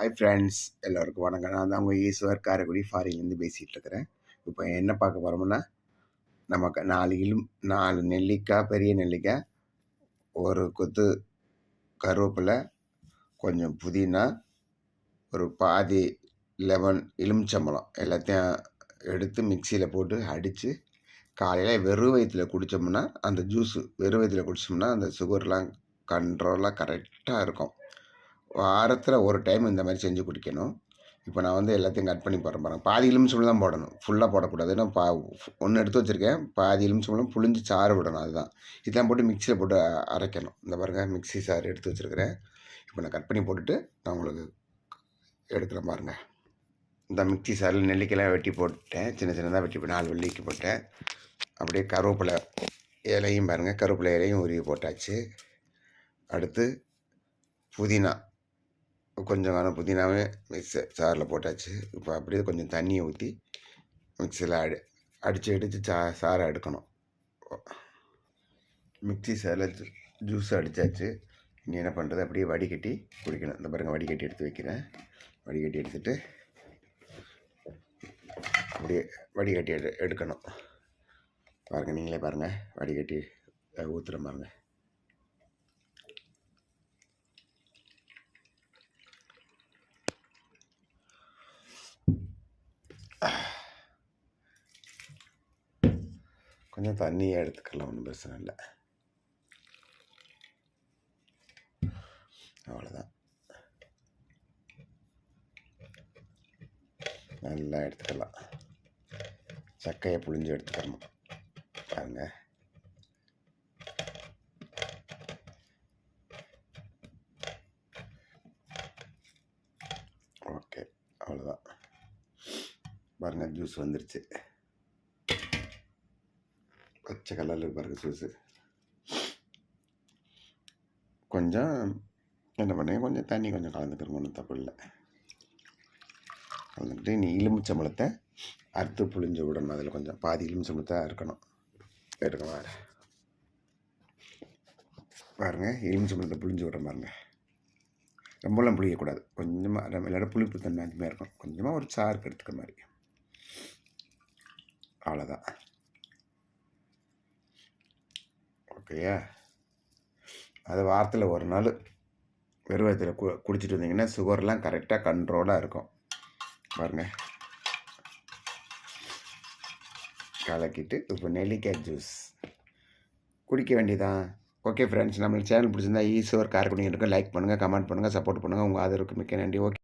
Hi friends எல்லோருக்கும் வணக்கம். நான் தான் உங்கள் ஈஸ்வர் காரைக்குடி ஃபாரின்லேருந்து பேசிகிட்டு இருக்கிறேன். இப்போ என்ன பார்க்க போகிறோம்னா நமக்கு நாலு இலும் நாலு நெல்லிக்காய் பெரிய நெல்லிக்காய் ஒரு கொத்து கருவேப்பிலை கொஞ்சம் புதினா ஒரு பாதி லெமன் எலுமிச்சம்பழம் எல்லாத்தையும் எடுத்து மிக்சியில் போட்டு அடித்து காலையில் வெறும் வயிற்றில் குடித்தோம்னா அந்த ஜூஸு வெறும் வயிற்றில் குடித்தோம்னா அந்த சுகர்லாம் கண்ட்ரோலாக கரெக்டாக இருக்கும். வாரத்தில் ஒரு டைம் இந்த மாதிரி செஞ்சு குடிக்கணும். இப்போ நான் வந்து எல்லாத்தையும் கட் பண்ணி போடுறேன் பாருங்கள் பாதி எலுமிச்சம்பழம் தான் போடணும். ஃபுல்லாக போடக்கூடாது. நான் பா ஒன்று எடுத்து வச்சுருக்கேன். பாதி எலுமிச்சம்பழம் புளிஞ்சு சாறு விடணும். அதுதான். இதெல்லாம் போட்டு மிக்சியில் போட்டு அரைக்கணும். இந்த பாருங்கள் மிக்சி சாறு எடுத்து வச்சுருக்கிறேன். இப்போ நான் கட் பண்ணி போட்டுட்டு நான் உங்களுக்கு எடுக்கிறேன் பாருங்கள் இந்த மிக்சி சாரில் நெல்லிக்கெல்லாம் வெட்டி போட்டேன். சின்ன சின்னதாக வெட்டி நாலு வெள்ளிக்கு போட்டேன். அப்படியே கருவேப்பிலை இலையும் பாருங்கள் கருவேப்பிலை இலையும் உருவி போட்டாச்சு. அடுத்து புதினா. கொஞ்சம் காலம் புதினாவே மிக்ஸி சாரில் போட்டாச்சு. இப்போ அப்படியே கொஞ்சம் தண்ணியை ஊற்றி மிக்சியில் அடி அடித்து அடித்து சா சாரை எடுக்கணும். மிக்சி சாரில் ஜூஸ் அடித்தாச்சு இனி என்ன பண்ணுறது அப்படியே வடிகட்டி குடிக்கணும். இந்த பாருங்கள் வடிகட்டி எடுத்து வைக்கிறேன். வடிகட்டி எடுத்துகிட்டு அப்படியே வடிகட்டி எடு எடுக்கணும். பாருங்கள் நீங்களே பாருங்கள் வடிகட்டி ஊற்றுற பாருங்கள் கொஞ்சம் தண்ணியை எடுத்துக்கலாம் ஒன்றும் பிரச்சனை இல்லை. அவ்வளோதான் நல்லா எடுத்துக்கலாம். சக்கையை புழிஞ்சு எடுத்துக்கணும். பாருங்க. ஓகே அவ்வளோதான் பாருங்கள் ஜூஸ் வந்துருச்சு. பச்சை கலரில் பாருங்க ஜூஸு கொஞ்சம் என்ன பண்ணுங்க கொஞ்சம் தண்ணி கொஞ்சம் கலந்துக்கிறோம் ஒன்றும் தப்பு இல்லை. கலந்துக்கிட்டு நீ எலுமிச்சம்பழத்தை அறுத்து புழிஞ்சு விடணும் அதில் கொஞ்சம் பாதி எலுமிச்சம்பழத்தை இருக்கணும் எடுக்க வேறு பாருங்கள் எலுமிச்சம்பழத்தை புழிஞ்சு விடுற பாருங்க. ரொம்பலாம் புளியக்கூடாது கொஞ்சமாக நம்ம இல்லாட புளிப்பு தன்மை அதிகமாக இருக்கணும். இருக்கும் கொஞ்சமாக ஒரு சாருக்கு எடுத்துக்கிற மாதிரி. அவ்வளோதான் ஓகேயா அது வாரத்தில் ஒரு நாள் வெறுவயத்தில் கு குடிச்சிட்டு வந்தீங்கன்னா சுகர்லாம் கரெக்டாக கண்ட்ரோலாக இருக்கும். பாருங்கள் கலக்கிட்டு இப்போ நெல்லிக்காய் ஜூஸ் குடிக்க வேண்டியதான் ஓகே ஃப்ரெண்ட்ஸ் நம்மளுக்கு சேனல் பிடிச்சிருந்தா ஈஸியாக காரக்குடிங்க இருக்கும் லைக் பண்ணுங்கள் கமெண்ட் பண்ணுங்கள் சப்போர்ட் பண்ணுங்கள் உங்கள் ஆதரவுக்கு மிக்க நன்றி. ஓகே